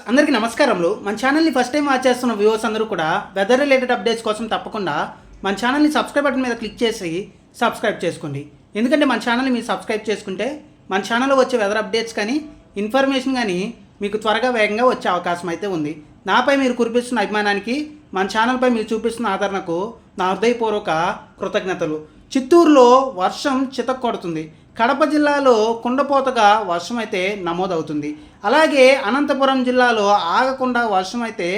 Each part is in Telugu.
అందరికీ నమస్కారములు. మన ఛానల్ని ఫస్ట్ టైం వాచ్ చేస్తున్న వ్యూవర్స్ అందరూ కూడా వెదర్ రిలేటెడ్ అప్డేట్స్ కోసం తప్పకుండా మన ఛానల్ని సబ్స్క్రైబ్ బటన్ మీద క్లిక్ చేసి సబ్స్క్రైబ్ చేసుకోండి. ఎందుకంటే మన ఛానల్ని మీరు సబ్స్క్రైబ్ చేసుకుంటే మన ఛానల్లో వచ్చే వెదర్ అప్డేట్స్ కానీ ఇన్ఫర్మేషన్ కానీ మీకు త్వరగా వేగంగా వచ్చే అవకాశం అయితే ఉంది. నాపై మీరు కురిపిస్తున్న అభిమానానికి మన ఛానల్పై మీరు చూపిస్తున్న ఆదరణకు నా హృదయపూర్వక కృతజ్ఞతలు. చిత్తూరులో వర్షం చితక్కొడుతుంది. కడప జిల్లాలో కుండపోతగా వర్షం అయితే నమోదవుతుంది. అలాగే అనంతపురం జిల్లాలో ఆగకుండా వర్షం అయితే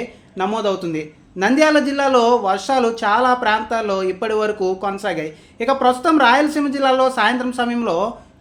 నమోదవుతుంది. నంద్యాల జిల్లాలో వర్షాలు చాలా ప్రాంతాల్లో ఇప్పటి వరకు కొనసాగాయి. ఇక ప్రస్తుతం రాయలసీమ జిల్లాలో సాయంత్రం సమయంలో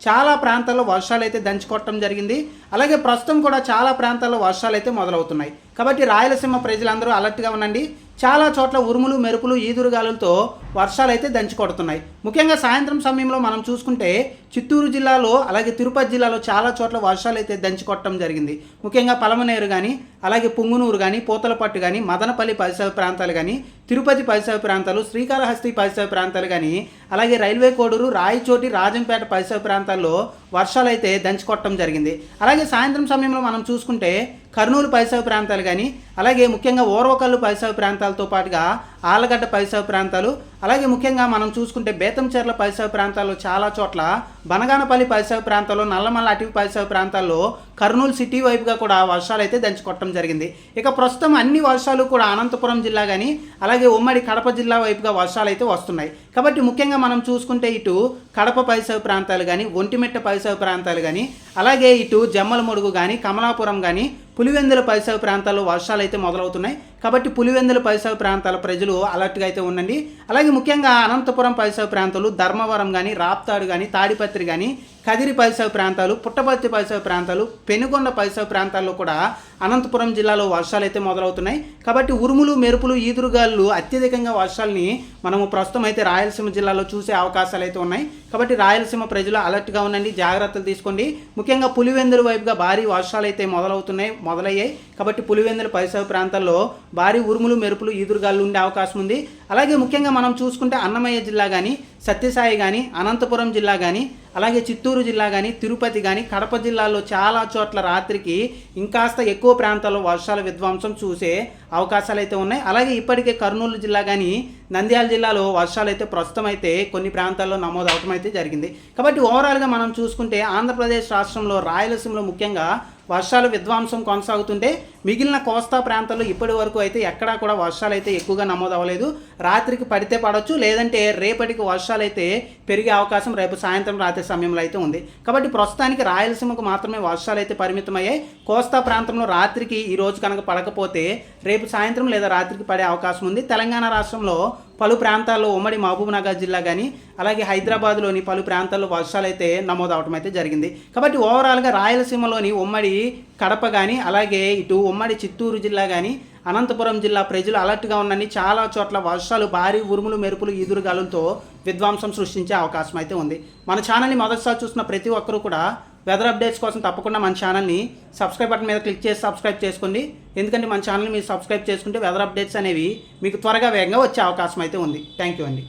చాలా ప్రాంతాల్లో వర్షాలు అయితే దంచుకోవటం జరిగింది. అలాగే ప్రస్తుతం కూడా చాలా ప్రాంతాల్లో వర్షాలు అయితే మొదలవుతున్నాయి. కాబట్టి రాయలసీమ ప్రజలందరూ అలర్ట్గా ఉండండి. చాలా చోట్ల ఉరుములు మెరుపులు ఈదురుగాలులతో వర్షాలు అయితే దంచి కొడుతున్నాయి. ముఖ్యంగా సాయంత్రం సమయంలో మనం చూసుకుంటే చిత్తూరు జిల్లాలో అలాగే తిరుపతి జిల్లాలో చాలా చోట్ల వర్షాలు అయితే దంచి కొట్టడం జరిగింది. ముఖ్యంగా పలమనేరు కానీ అలాగే పుంగునూరు కానీ పూతలపట్టు కానీ మదనపల్లి పరిసర ప్రాంతాలు కానీ తిరుపతి పరిసర ప్రాంతాలు శ్రీకాళహస్తి పరిసర ప్రాంతాలు కానీ అలాగే రైల్వే కోడూరు రాయచోటి రాజంపేట పరిసర ప్రాంతాల్లో వర్షాలు అయితే దంచి కొట్టడం జరిగింది. అలాగే సాయంత్రం సమయంలో మనం చూసుకుంటే కర్నూలు పరిసర ప్రాంతాలు కానీ అలాగే ముఖ్యంగా ఓర్వకల్లు పరిసర ప్రాంతాలతో పాటుగా ఆలగడ్డ పరిసర ప్రాంతాలు అలాగే ముఖ్యంగా మనం చూసుకుంటే బేతంచెర్ల పరిసర ప్రాంతాల్లో చాలా చోట్ల బనగానపల్లి పరిసర ప్రాంతాల్లో నల్లమల్ల అటవీ పరిసర ప్రాంతాల్లో కర్నూలు సిటీ వైపుగా కూడా వర్షాలు అయితే దంచుకొట్టడం జరిగింది. ఇక ప్రస్తుతం అన్ని వర్షాలు కూడా అనంతపురం జిల్లా కానీ అలాగే ఉమ్మడి కడప జిల్లా వైపుగా వర్షాలు అయితే వస్తున్నాయి. కాబట్టి ముఖ్యంగా మనం చూసుకుంటే ఇటు కడప పరిసర ప్రాంతాలు కానీ ఒంటిమిట్ట పరిసర ప్రాంతాలు కానీ అలాగే ఇటు జమ్మలమడుగు కానీ కమలాపురం కానీ పులివెందుల పరిసర ప్రాంతాల్లో వర్షాలు అయితే మొదలవుతున్నాయి. కాబట్టి పులివెందుల పరిసర ప్రాంతాల ప్రజలు అలర్ట్గా అయితే ఉండండి. అలాగే ముఖ్యంగా అనంతపురం పరిసర ప్రాంతాలు ధర్మవరం కానీ రాప్తాడు కానీ తాడిపత్రి కానీ కదిరి పరిసర ప్రాంతాలు పుట్టపర్తి పరిసర ప్రాంతాలు పెనుగొండ పరిసర ప్రాంతాల్లో కూడా అనంతపురం జిల్లాలో వర్షాలు అయితే మొదలవుతున్నాయి. కాబట్టి ఉరుములు మెరుపులు ఈదురుగాలు అత్యధికంగా వర్షాలని మనము ప్రస్తుతం అయితే రాయలసీమ జిల్లాలో చూసే అవకాశాలు అయితే ఉన్నాయి. కాబట్టి రాయలసీమ ప్రజలు అలర్ట్గా ఉండండి జాగ్రత్తలు తీసుకోండి. ముఖ్యంగా పులివెందుల వైపుగా భారీ వర్షాలు అయితే మొదలవుతున్నాయి మొదలయ్యాయి. కాబట్టి పులివెందుల పరిసర ప్రాంతాల్లో భారీ ఉరుములు మెరుపులు ఈదురుగాలు ఉండే అవకాశం ఉంది. అలాగే ముఖ్యంగా మనం చూసుకుంటే అన్నమయ్య జిల్లా కానీ సత్యసాయి కానీ అనంతపురం జిల్లా కానీ అలాగే చిత్తూరు జిల్లా కానీ తిరుపతి కానీ కడప జిల్లాలో చాలా చోట్ల రాత్రికి ఇంకాస్త ఎక్కువ ప్రాంతాల్లో వర్షాల విధ్వంసం చూసే అవకాశాలు అయితే ఉన్నాయి. అలాగే ఇప్పటికే కర్నూలు జిల్లా కానీ నంద్యాల జిల్లాలో వర్షాలు అయితే ప్రస్తుతం అయితే కొన్ని ప్రాంతాల్లో నమోదు అవటం అయితే జరిగింది. కాబట్టి ఓవరాల్గా మనం చూసుకుంటే ఆంధ్రప్రదేశ్ రాష్ట్రంలో రాయలసీమలో ముఖ్యంగా వర్షాలు విధ్వంసం కొనసాగుతుంటే మిగిలిన కోస్తా ప్రాంతాల్లో ఇప్పటి వరకు అయితే ఎక్కడా కూడా వర్షాలు అయితే ఎక్కువగా నమోదు అవ్వలేదు రాత్రికి పడితే పడవచ్చు లేదంటే రేపటికి వర్షాలు అయితే పెరిగే అవకాశం రేపు సాయంత్రం రాత్రి సమయంలో అయితే ఉంది. కాబట్టి ప్రస్తుతానికి రాయలసీమకు మాత్రమే వర్షాలు అయితే పరిమితమయ్యాయి. కోస్తా ప్రాంతంలో రాత్రికి ఈ రోజు కనుక పడకపోతే రేపు సాయంత్రం లేదా రాత్రికి పడే అవకాశం ఉంది. తెలంగాణ రాష్ట్రంలో పలు ప్రాంతాల్లో ఉమ్మడి మహబూబ్నగర్ జిల్లా కానీ అలాగే హైదరాబాద్లోని పలు ప్రాంతాల్లో వర్షాలు అయితే నమోదు అవడం అయితే జరిగింది. కాబట్టి ఓవరాల్గా రాయలసీమలోని ఉమ్మడి కడప కానీ అలాగే ఇటు ఉమ్మడి చిత్తూరు జిల్లా కానీ అనంతపురం జిల్లా ప్రజలు అలర్ట్గా ఉన్నని చాలా చోట్ల వర్షాలు భారీ ఉరుములు మెరుపులు ఈదురుగాలులతో విధ్వంసం సృష్టించే అవకాశం అయితే ఉంది. మన ఛానల్ని మొదటిసారి చూసిన ప్రతి ఒక్కరూ కూడా వెదర్ అప్డేట్స్ కోసం తప్పకుండా మన ఛానల్ని సబ్స్క్రైబ్ బటన్ మీద క్లిక్ చేసి సబ్స్క్రైబ్ చేసుకోండి. ఎందుకంటే మన ఛానల్ని మీరు సబ్స్క్రైబ్ చేసుకుంటే వెదర్ అప్డేట్స్ అనేవి మీకు త్వరగా వేగంగా వచ్చే అవకాశం అయితే ఉంది. థ్యాంక్ యూ అండి.